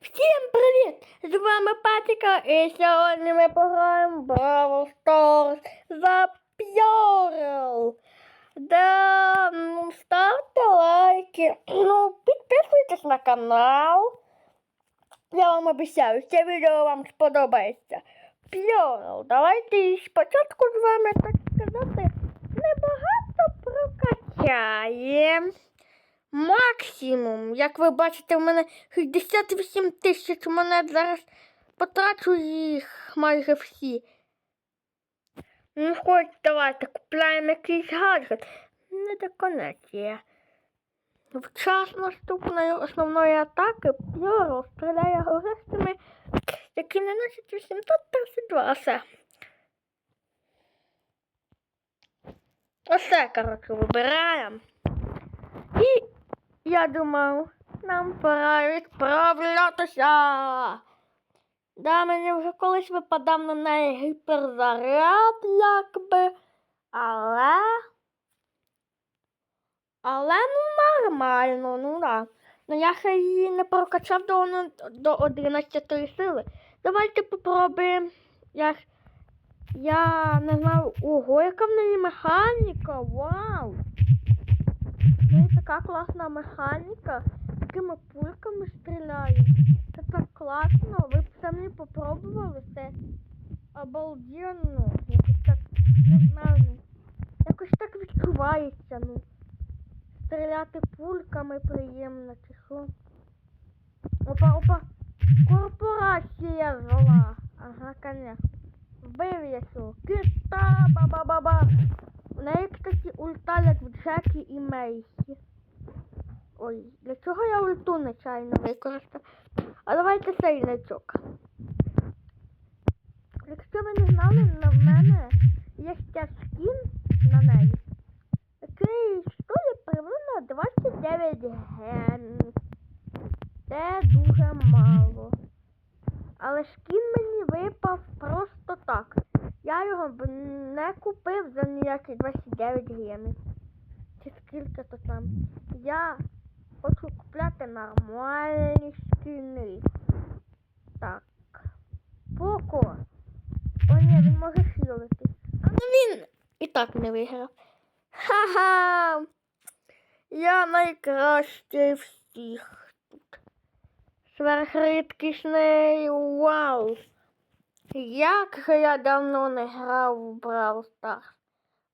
Всім привіт! З вами Патіка і сьогодні ми пограємо Бравл Stars за Пьорл. Да, ну, ставте лайки, ну, підписуйтесь на канал. Я вам обіцяю, це відео вам сподобається. Пьорл, давайте спочатку з вами, так сказати, небагато прокачаємо. Максимум, як ви бачите, в мене 68 тисяч монет зараз потрачу їх майже всі. Ну, хоч давайте купляємо якийсь гаджет. Не до деконація. В час наступної основної атаки Пьоро стріляє гористими, які наносять 832 все. Оце, коротше, вибираємо. І я думав, нам пора відправлятися. Да, мені вже колись випадав на неї гіперзаряд, якби. Але. Але ну нормально, ну да. Ну я ще її не прокачав до, до 11 сили. Давайте попробуємо. Я, я не знаю, ого, яка в неї механіка, вау! І така класна механіка, такими пульками стріляє. Це так класно, ви б самі попробували це обалденно. Якось так, не знаю, якось так відчувається, ну. Стріляти пульками приємно, чи що. Опа, опа. Корпорація зла. Ага, конечно. Вбив я цього. Кита, ба-ба-ба-ба. У неї, кстати, ульта як в Джекі і Мейсі. Ой, для чого я ульту нечайно використав? А давайте цей значок. Якщо ви не знали, на мене є ще скін на неї, який стоїть приблизно 29 ген. Це дуже мало. Але скін мені випав просто так. Я його б не купив за ніякі 29 гривень. Чи скільки то там. Я хочу купляти нормальні скіни. Так. Поко. О, ні, він може хілити. А ну він і так не виграв. Ха-ха! Я найкращий всіх тут. Сверхрідкісний вау! Як же я давно не грав в Brawl Stars.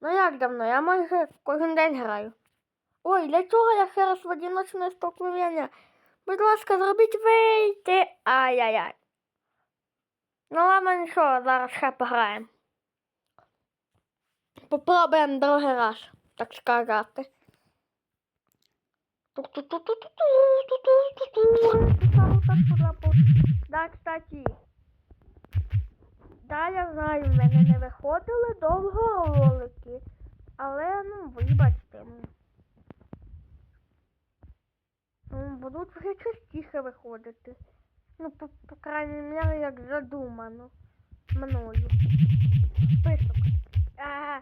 Ну як давно? Я майже кожен день граю. Ой, для чого я ще раз в одиночне столкновення? Будь ласка, зробіть вийти. Ай-яй-яй. Ну ладно, нічого, зараз ще пограємо. Попробуємо другий раз, так сказати. Да, кстати. Да, я знаю, в мене не виходили довго ролики. Але, ну, вибачте. ну. Ну, будуть вже частіше виходити. Ну, по, по крайній мірі, як задумано мною. Список. Ага.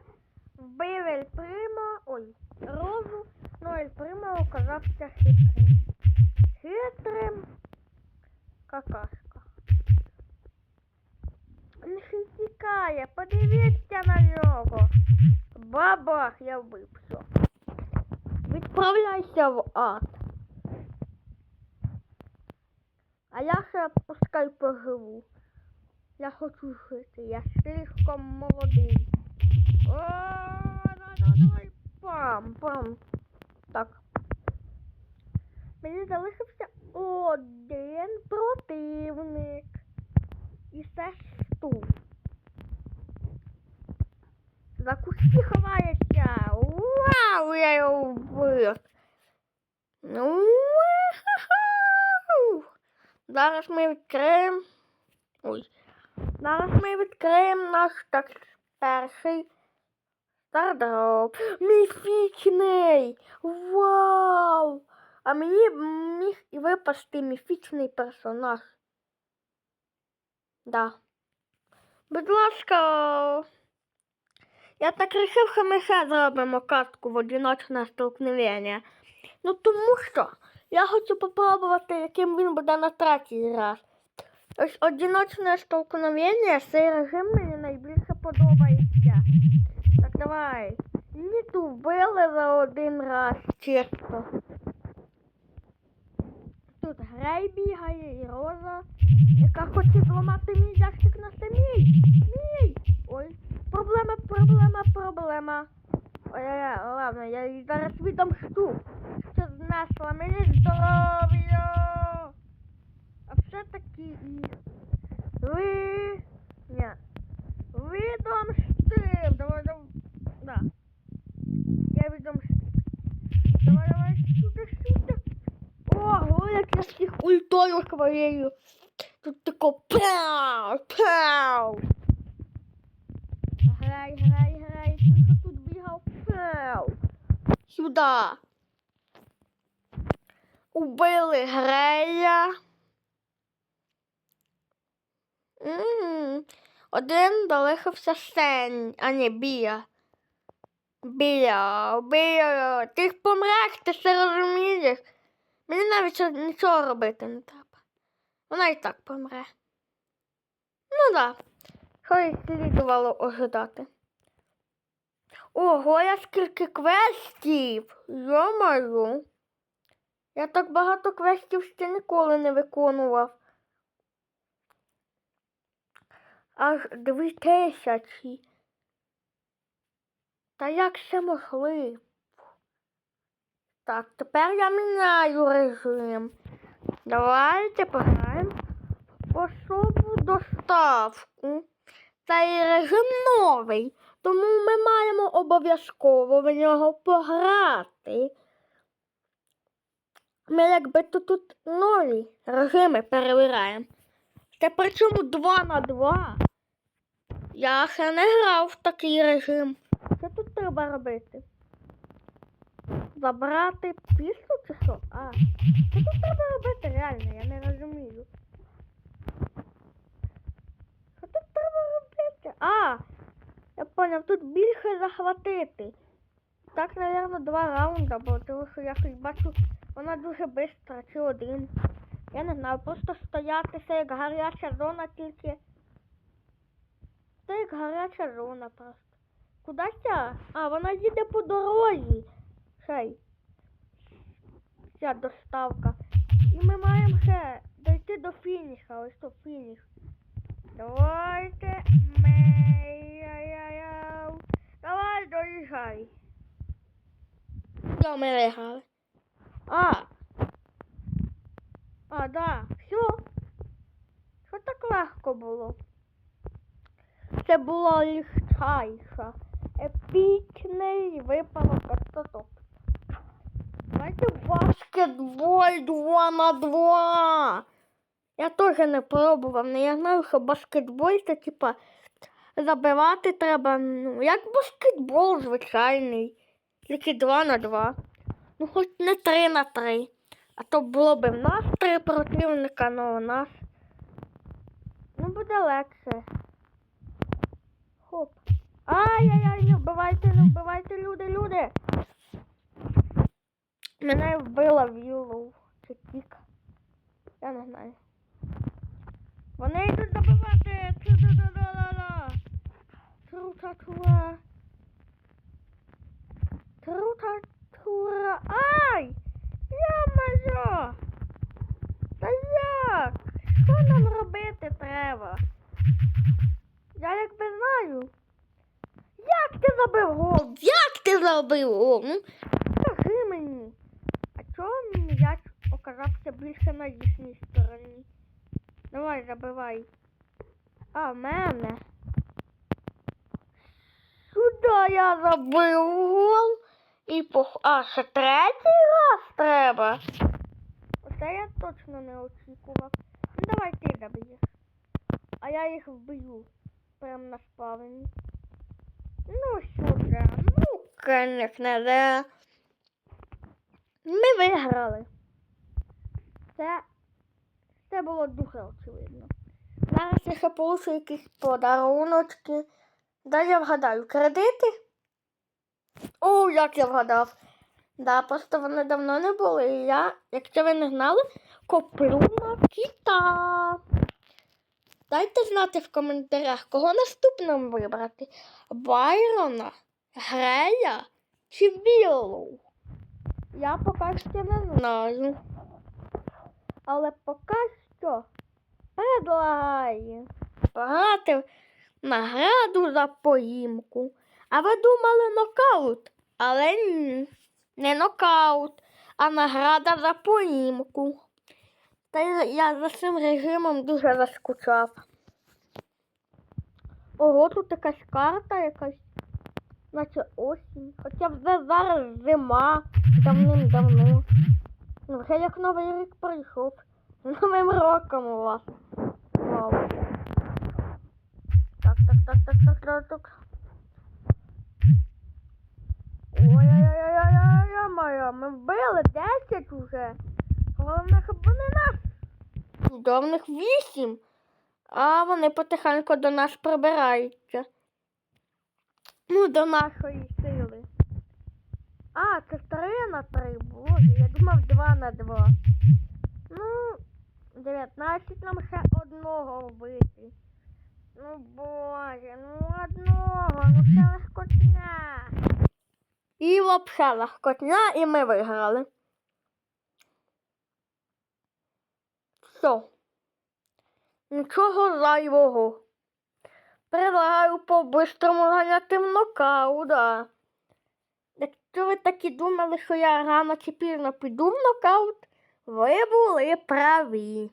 Вбив Ель Примо, ой, Розу, ну Ель Примо оказався хитрим. Хитрим какашка. Він тікає, подивіться на нього. Бабах, я вбив, все. Відправляйся в ад. А я ще пускай поживу. Я хочу жити, я слишком молодий. О, давай, давай, давай. Пам, пам. Так. Мені залишився один противник. І це стул. За кущі ховається. Вау, я його вбив. Ну. Зараз ми відкриємо. Ой. Зараз ми відкриємо наш так перший стардроп. Міфічний! Вау! А мені міг і випасти міфічний персонаж. Да. Будь ласка. Я так рішив, що ми ще зробимо картку в одиночне столкновення. Ну тому що Я хочу попробувати, яким він буде на третій раз. Ось одиночне столкновення, цей режим мені найбільше подобається. Так, давай. Літу вбили за один раз, чесно. Тут Грей бігає і Роза, яка хоче зламати мій ящик на самій. Мій! Ой, проблема, проблема, проблема. Ой, ладно, я зараз відомщу. Що знесла мені здоров'я. А все-таки і ви... Ні. Відомстив. Давай, давай. Да. Я відомстив. Давай, давай, сюди, сюди. Ого, як я всіх ультою. Тут тако пау, пау. Грай, грай, грай, тільки тут бігав пау. Сюда. Убили Грея. М, Один залишився Сень, а не Бія. Бія, Бія, ти ж помреш, ти все розумієш. Мені навіть нічого робити не треба. Вона і так помре. Ну да. Що й слідувало ожидати. Ого, я скільки квестів! Йомаю. Я так багато квестів ще ніколи не виконував. Аж дві тисячі. Та як ще могли? Так, тепер я міняю режим. Давайте пограємо особу доставку. Цей режим новий, тому ми маємо обов'язково в нього пограти. Ми якби тут, тут нові режими перевіряємо. Це причому 2 на 2. Я ще не грав в такий режим. Що тут треба робити? Забрати пісню чи що? А, що тут треба робити реально? Я не розумію. Що тут треба робити? А, я поняв, тут більше захватити. Так, напевно, два раунди, бо тому що я щось бачу, вона дуже швидко, чи один. Я не знаю, просто стояти це як гаряча зона тільки. Це як гаряча зона просто. Куди ця? А, вона їде по дорозі. Хей. Ця доставка. І ми маємо ще дойти до фініша. Ось то фініш. Давайте. Мей-яй-яй-яу. Давай, доїжджай. Що ми виграли? А. А, да. Все. Що так легко було? Це було легчайше. Епічний випадок катастроф. Давайте баскетбол 2 на 2. Я теж не пробував, але я знаю, що баскетбол це типа забивати треба, ну, як баскетбол звичайний. Тільки 2 на 2. Ну хоч не 3 на 3. А то було б в нас три противника, але у нас. Ну буде легше. Хоп. Ай-яй-яй, не вбивайте, не вбивайте, люди, люди. Мене вбила Віллоу. Чи Тік. Я не знаю. Вони йдуть. Ту-ду-ду-ду-ду-ду. Тру-та-тура. Тру-та-тура. Ай! Я-моє! Та як? Що нам робити треба? Я якби знаю. Як ти забив гол? Як ти забив гол? Ну, Скажи мені. А чого м'яч оказався більше на їхній стороні? Давай, забивай. А, мене. Сюди я забив гол. І по... А, ще третій раз треба. Оце я точно не очікував. Ну давай ти доб'єш. А я їх вб'ю. Прям на спавні. Ну сюди. Ну, конечно, да. Ми виграли. Це, це було дуже очевидно. Зараз я ще получу якісь подаруночки. Дай я вгадаю, кредити? О, як я вгадав. Да, просто вони давно не були. І я, якщо ви не знали, коплю на кіта. Дайте знати в коментарях, кого наступним вибрати. Байрона, Грея чи Віллоу? Я поки що не знаю. Але поки що предлагаю пограти награду за поїмку. А ви думали нокаут? Але ні, не нокаут, а награда за поїмку. Та я за цим режимом дуже заскучав. Ого, тут якась карта якась, наче осінь. Хоча вже зараз зима давним-давно. Ну, вже як новий рік прийшов. З Новим роком у вас. Вау. Так, так, так, так, так, так, так. Ой-ой-ой-ой-ой-ой-моя, ми вбили 10 уже. Головне, щоб вони нас. Чудовних 8. А вони потихеньку до нас прибираються. Ну, до нашої сили. А, це 3 на 3, боже, я думав 2 на 2. Ну, 19 нам ще одного вбити. Ну боже, ну одного, ну це легкотня. І взагалі легкотня, і ми виграли. Все. Нічого зайвого. Предлагаю по-бистрому ганяти в нокаут, да. Якщо ви такі думали, що я рано чи пізно піду в нокаут, ви були праві.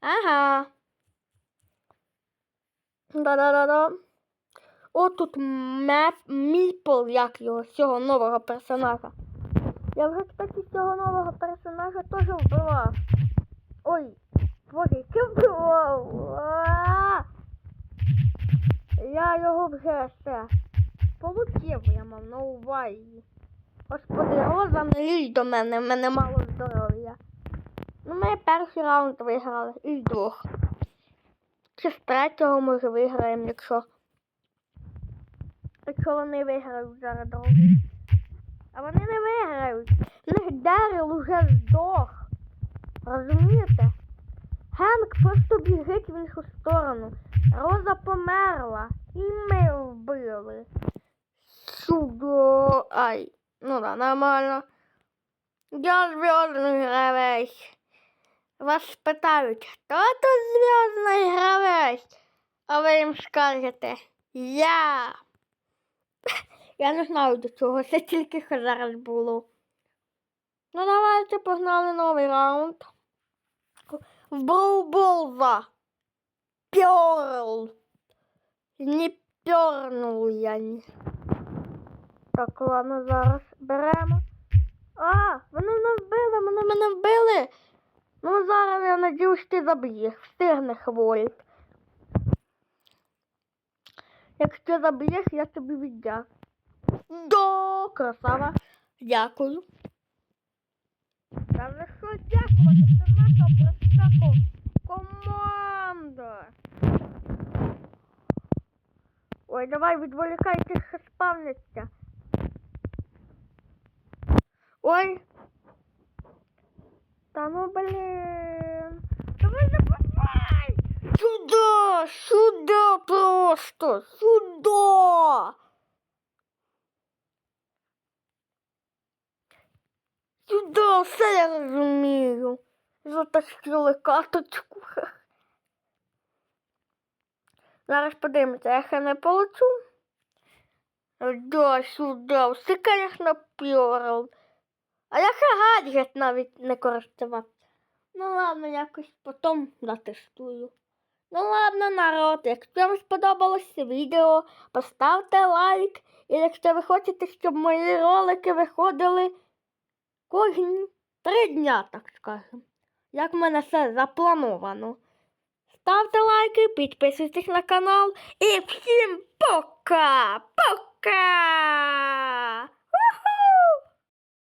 Ага. Да-да-да-да. О, тут меп, Міпл, як його, з цього нового персонажа. Я вже, кстати, з цього нового персонажа теж вбивав. Ой, боже, який вбивав. Я його вже все получив, я мав на увазі. Господи, роза не лізь до мене, в мене мало здоров'я. Ну, ми перший раунд виграли із двох. Чи з третього може виграємо, якщо. Якщо вони виграють зараз другий. А вони не виграють. Них Дерил уже здох. Розумієте? Генк просто біжить в іншу сторону. Роза померла. І ми вбили. Чудо. Ай. Ну да, нормально. Я зв'язний гравець. Вас спитають, хто тут зв'язний гравець? А ви їм скажете Я. Я не знаю до чого, це тільки що зараз було. Ну давайте погнали новий раунд. В Броуболза. Пьорл. Не пьорнув я. Так, ладно, зараз беремо. А, вони мене вбили, вони мене вбили. Ну, зараз я надіюсь, ти заб'єш. Встигне хворіт. Якщо заб'єш, я тобі віддяк. До, красава. Дякую. Та за що дякувати? Це наша проста команда. Ой, давай відволікайте, що спавняться. Ой. Та ну блин. Давай забывай! Сюда! Сюда просто! Сюда! Сюда, все я розумію. Затащили карточку. Зараз подивимося, я ще не получу. Да, сюди. Все, конечно, пьорл. А я ще гаджет навіть не користувався. Ну ладно, якось потім затестую. Ну ладно, народ, якщо вам сподобалось відео, поставте лайк. І якщо ви хочете, щоб мої ролики виходили кожні три дня, так скажемо. Як в мене все заплановано. Ставте лайки, підписуйтесь на канал і всім пока! Пока!